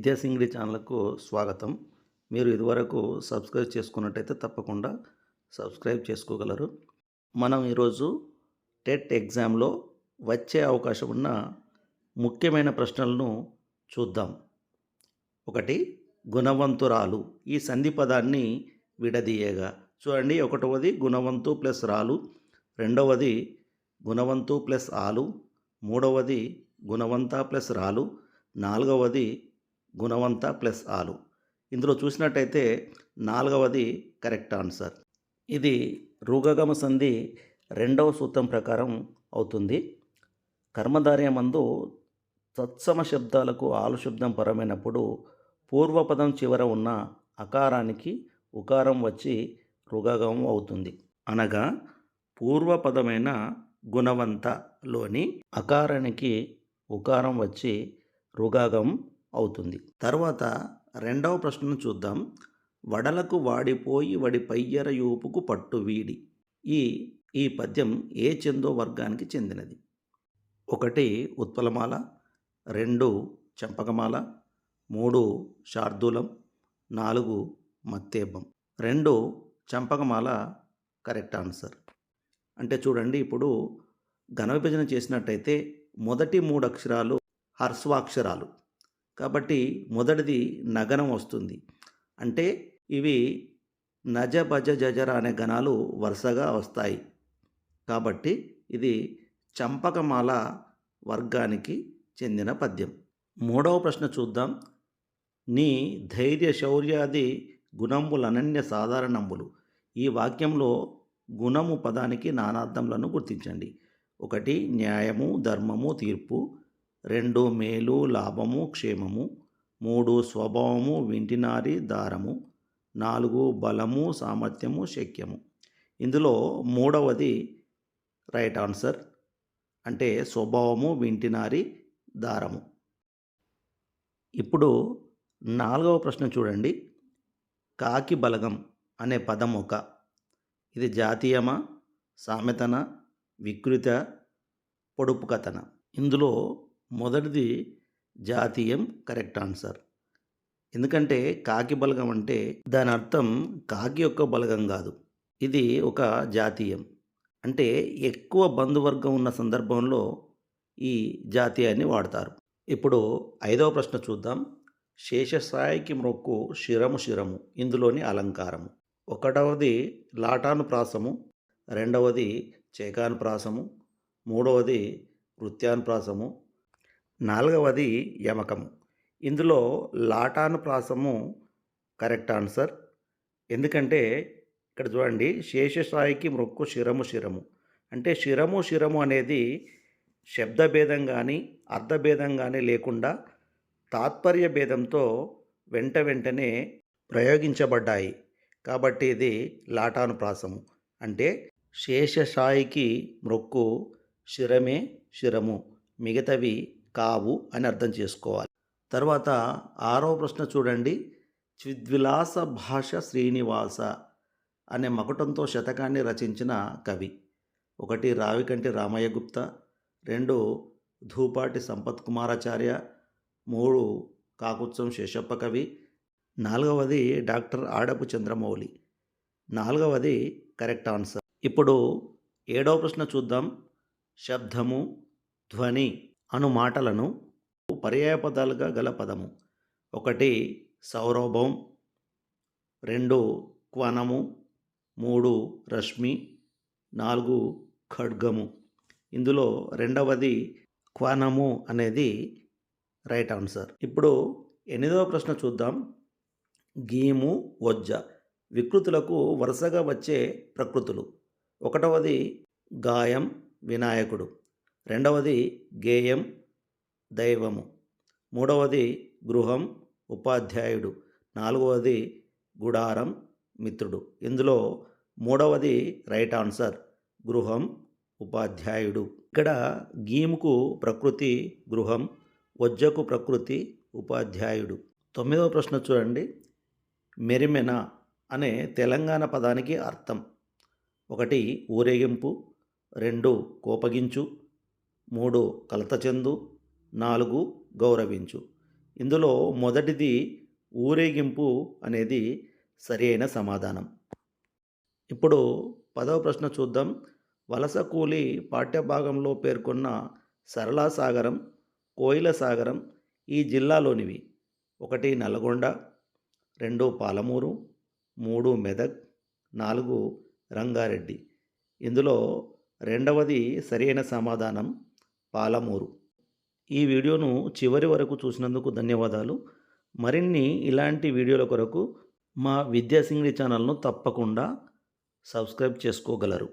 విద్యాసింగిడి ఛానల్కు స్వాగతం. మీరు ఇదివరకు సబ్స్క్రైబ్ చేసుకున్నట్టయితే తప్పకుండా సబ్స్క్రైబ్ చేసుకోగలరు. మనం ఈరోజు టెట్ ఎగ్జామ్లో వచ్చే అవకాశం ఉన్న ముఖ్యమైన ప్రశ్నలను చూద్దాం. ఒకటి గుణవంతురాలు. ఈ సంధి పదాన్ని విడదీయగా. చూడండి ఒకటవది గుణవంతు ప్లస్ రాలు రెండవది గుణవంతు ప్లస్ ఆలు మూడవది గుణవంత ప్లస్ రాలు నాలుగవది గుణవంత ప్లస్ ఆలు. ఇందులో చూసినట్టయితే నాలుగవది కరెక్ట్ ఆన్సర్. ఇది రుగగమ సంధి రెండవ సూత్రం ప్రకారం అవుతుంది. కర్మధార్యమందు తత్సమ శబ్దాలకు ఆలు శబ్దం పరమైనప్పుడు పూర్వపదం చివర ఉన్న అకారానికి ఉకారం వచ్చి రుగగం అవుతుంది. అనగా పూర్వపదమైన గుణవంతలోని అకారానికి ఉకారం వచ్చి రుగాగం అవుతుంది. తర్వాత రెండవ ప్రశ్నను చూద్దాం. వడలకు వాడిపోయి వడి పయ్యర యూపుకు పట్టు వీడి. ఈ ఈ పద్యం ఏ చందో వర్గానికి చెందినది. ఒకటి ఉత్పలమాల రెండు చంపకమాల మూడు శార్దూలం నాలుగు మత్తేబం రెండు చంపకమాల కరెక్ట్ ఆన్సర్. అంటే చూడండి ఇప్పుడు ఘన విభజన చేసినట్టయితే మొదటి మూడు అక్షరాలు హర్స్వాక్షరాలు కాబట్టి మొదటిది నగనం వస్తుంది. అంటే ఇవి నజ భజ జజర అనే గణాలు వరుసగా వస్తాయి. కాబట్టి ఇది చంపకమాల వర్గానికి చెందిన పద్యం. మూడవ ప్రశ్న చూద్దాం. నీ ధైర్య శౌర్యాది గుణంబులు అనన్య సాధారణంబులు. ఈ వాక్యంలో గుణము పదానికి నానార్థములను గుర్తించండి. ఒకటి న్యాయము ధర్మము తీర్పు. రెండు మేలు లాభము క్షేమము. మూడు స్వభావము వింటినారి దారము. నాలుగు బలము సామర్థ్యము శక్యము. ఇందులో మూడవది రైట్ ఆన్సర్. అంటే స్వభావము వింటినారి దారము. ఇప్పుడు నాలుగవ ప్రశ్న చూడండి. కాకి బలగం అనే పదం ఒక. ఇది జాతీయమా సామెతన వికృత పొడుపు కథన? ఇందులో మొదటిది జాతీయం కరెక్ట్ ఆన్సర్. ఎందుకంటే కాకి బలగం అంటే దాని అర్థం కాకి యొక్క బలగం కాదు. ఇది ఒక జాతీయం. అంటే ఎక్కువ బంధువర్గం ఉన్న సందర్భంలో ఈ జాతీయాన్ని వాడతారు. ఇప్పుడు ఐదవ ప్రశ్న చూద్దాం. శేషస్థాయికి మొక్కు శిరము శిరము ఇందులోని అలంకారము. ఒకటవది లాటానుప్రాసము రెండవది చేకానుప్రాసము మూడవది వృత్యానుప్రాసము నాలుగవది యమకము ఇందులో లాటానుప్రాసము కరెక్ట్ ఆన్సర్. ఎందుకంటే ఇక్కడ చూడండి శేషస్థాయికి మొక్కు శిరము శిరము. అంటే శిరము శిరము అనేది శబ్దభేదం కానీ అర్థభేదం కానీ లేకుండా తాత్పర్య భేదంతో వెంట వెంటనే ప్రయోగించబడ్డాయి. కాబట్టి ఇది లాటానుప్రాసము అంటే శేషస్థాయికి మొక్కు శిరమే శిరము. మిగతవి కావు అని అర్థం చేసుకోవాలి. తర్వాత ఆరో ప్రశ్న చూడండి. చిద్విలాస భాష శ్రీనివాస అనే మకుటంతో శతకాన్ని రచించిన కవి. ఒకటి రావికంటి రామయ్య గుప్త రెండు ధూపాటి సంపత్ కుమారాచార్య మూడు కాకుత్సం శేషప్ప కవి నాలుగవది డాక్టర్ ఆడపు చంద్రమౌళి నాలుగవది కరెక్ట్ ఆన్సర్. ఇప్పుడు ఏడవ ప్రశ్న చూద్దాం. శబ్దము ధ్వని అను మాటలను పర్యాయపదాలుగా గల పదము. ఒకటి సౌరభం రెండు క్వనము మూడు రశ్మి నాలుగు ఖడ్గము. ఇందులో రెండవది క్వనము అనేది రైట్ ఆన్సర్. ఇప్పుడు ఎనిమిదవ ప్రశ్న చూద్దాం. గీము వజ్జ వికృతులకు వరుసగా వచ్చే ప్రకృతులు. ఒకటవది గాయం వినాయకుడు. రెండవది గేయం దైవము. మూడవది గృహం ఉపాధ్యాయుడు. నాలుగవది గుడారం మిత్రుడు. ఇందులో మూడవది రైట్ ఆన్సర్ గృహం ఉపాధ్యాయుడు. ఇక్కడ గీముకు ప్రకృతి గృహం వజ్జకు ప్రకృతి ఉపాధ్యాయుడు. తొమ్మిదవ ప్రశ్న చూడండి. మెరిమెన అనే తెలంగాణ పదానికి అర్థం. ఒకటి ఊరేగింపు రెండు కోపగించు మూడు కలత చెందు నాలుగు గౌరవించు. ఇందులో మొదటిది ఊరేగింపు అనేది సరి అయిన సమాధానం. ఇప్పుడు పదవ ప్రశ్న చూద్దాం. వలస కూలి పాఠ్యభాగంలో పేర్కొన్న సరళా సాగరం కోయిల సాగరం ఈ జిల్లాలోనివి. ఒకటి నల్గొండ రెండు పాలమూరు మూడు మెదక్ నాలుగు రంగారెడ్డి. ఇందులో రెండవది సరైన సమాధానం. పాలమూరు. ఈ వీడియోను చివరి వరకు చూసినందుకు ధన్యవాదాలు. మరిన్ని ఇలాంటి వీడియోల కొరకు మా విద్యాసింగిడి ఛానల్ను తప్పకుండా సబ్స్క్రైబ్ చేసుకోగలరు.